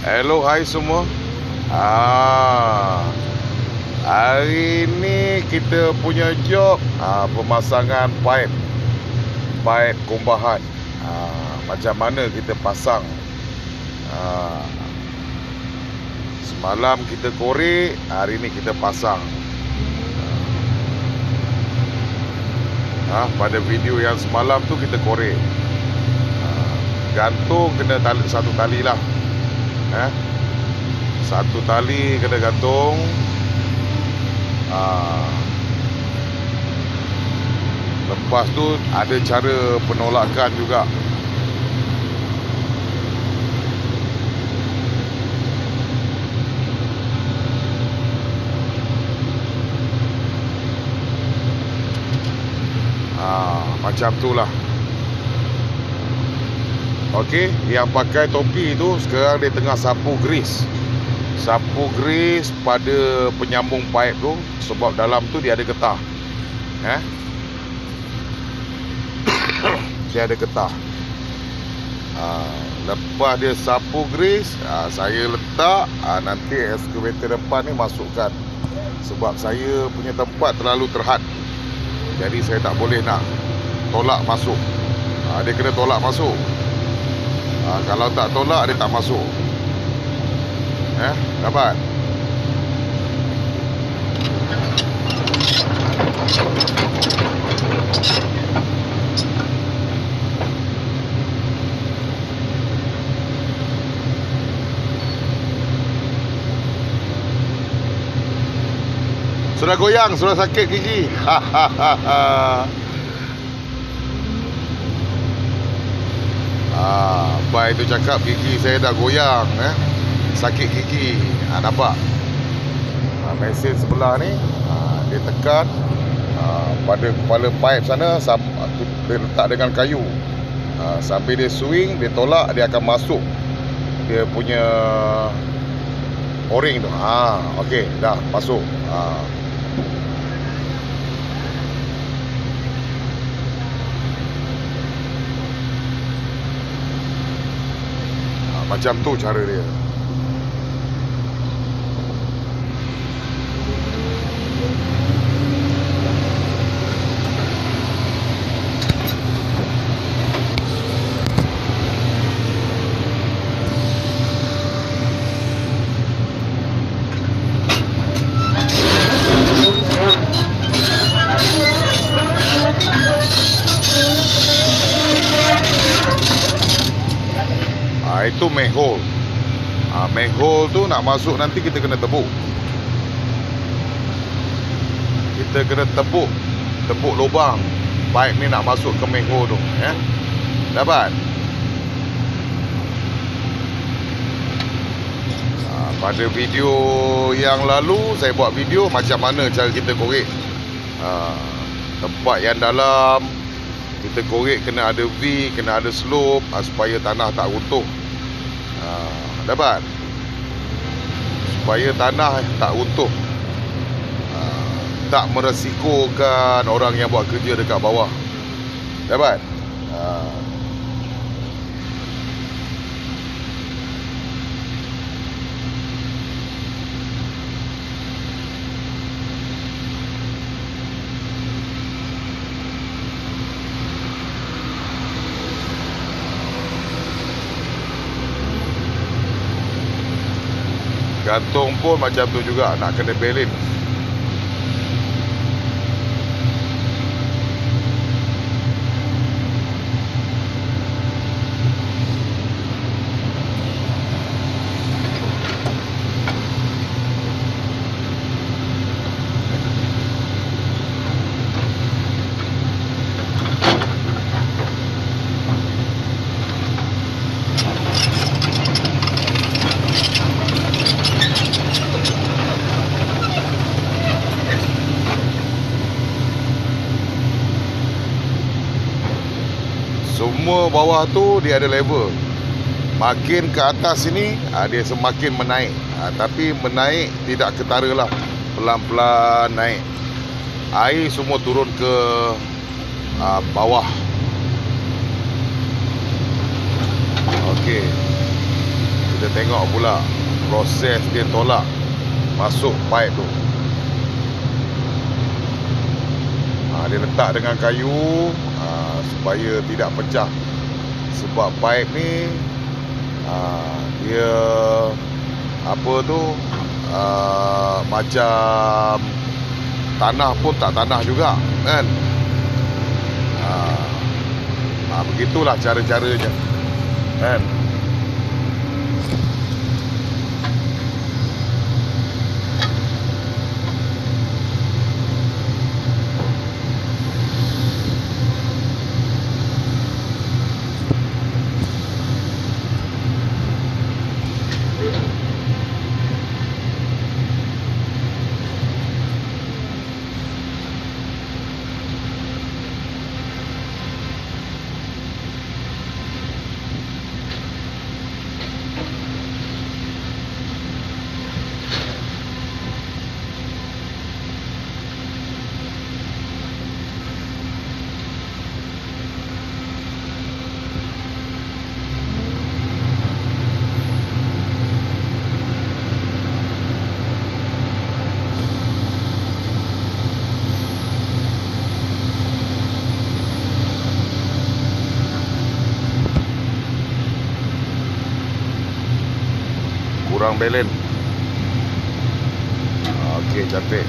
Hello, hai semua. Ah, hari ni kita punya job ah, pemasangan pipe, pipe kumbahan. Ah, macam mana kita pasang? Ah, semalam kita korek, hari ni kita pasang. Ah, pada video yang semalam tu kita korek. Ah, gantung kena tali, satu tali lah. Eh? Satu tali kena gantung. Ah. Lepas tu ada cara penolakan juga. Ah, macam tu lah. Okey, yang pakai topi tu sekarang dia tengah sapu grease. Sapu grease pada penyambung pipe tu sebab dalam tu dia ada getah. Eh? dia ada getah. Ha, lepas dia sapu grease, ha, saya letak ha, nanti excavator depan ni masukkan. Sebab saya punya tempat terlalu terhad. Jadi saya tak boleh nak tolak masuk. Ha, dia kena tolak masuk. Ha, kalau tak tolak dia tak masuk. Eh, dapat. Sudah goyang, sudah sakit gigi. Ah, Bai tu cakap gigi saya dah goyang eh. Sakit gigi. Ha, nampak? Ha, mesin sebelah ni ha, dia tekan ha, pada kepala pipe sana sam, tu, dia letak dengan kayu. Ha, sambil dia swing, dia tolak, dia akan masuk dia punya o-ring tu. Ha, okey, dah masuk. Ha. Ha, macam tu cara dia. Itu main hole. Ha, main hole tu nak masuk nanti kita kena tebuk. Kita kena tebuk. Tebuk lubang. Pipe ni nak masuk ke main hole tu. Ya? Dapat? Ha, pada video yang lalu saya buat video macam mana cara kita korek. Ha, tempat yang dalam kita korek kena ada V, kena ada slope ha, supaya tanah tak runtuh. Dapat? Supaya tanah tak runtuh. Ha, tak meresikokan orang yang buat kerja dekat bawah. Dapat? Ha. Gantung pun macam tu juga nak kena balance. Semua bawah tu dia ada level. Makin ke atas sini ah, dia semakin menaik. Ah, tapi menaik tidak ketara lah. Pelan-pelan naik. Air semua turun ke ah, bawah. Okey. kita tengok pula proses dia tolak masuk pipe tu ha, dia letak dengan kayu ha, supaya tidak pecah sebab pipe ni ha, dia apa tu ha, macam tanah pun tak tanah juga kan? Ha, ha, begitulah cara-caranya kan kurang balance Ah, Okey cantik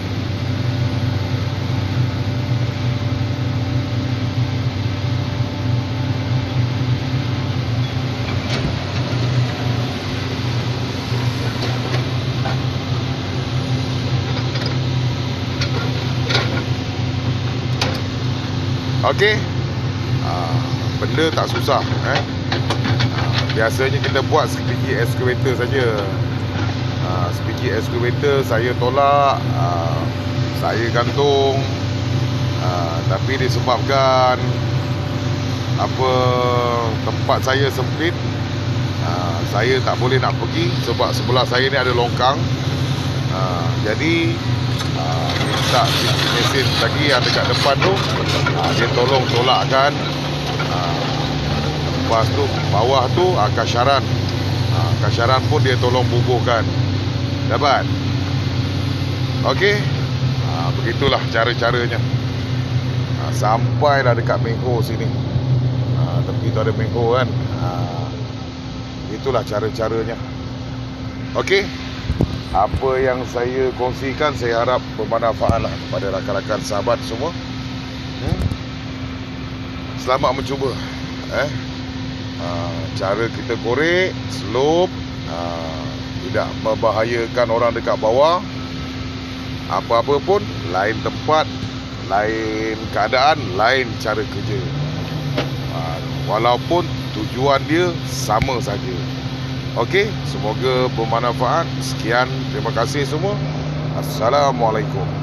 Okey Ah, Benda tak susah eh? Ah, Biasanya kita buat sebiji excavator saja. Uh, sebiji excavator saya tolak, uh, saya gantung. Uh, tapi disebabkan apa tempat saya sempit, uh, saya tak boleh nak pergi sebab sebelah saya ni ada longkang. Uh, jadi uh, minta mesin lagi yang dekat depan tu. Uh, dia tolong tolakkan. Uh, lepas tu bawah tu uh, kasyaran. Uh, kasyaran pun dia tolong bubuhkan dapat. Okey. Uh, begitulah cara-caranya. Uh, sampailah dekat Mengho sini. Uh, tepi tu ada Mengho kan? Uh, itulah cara-caranya. Okey. Apa yang saya kongsikan saya harap bermanfaat lah kepada rakan-rakan sahabat semua. Hmm? selamat mencuba eh? Uh, cara kita korek slope uh, tidak membahayakan orang dekat bawah apa-apa pun lain tempat lain keadaan lain cara kerja uh, walaupun tujuan dia sama saja Okey, semoga bermanfaat. Sekian, terima kasih semua. Assalamualaikum.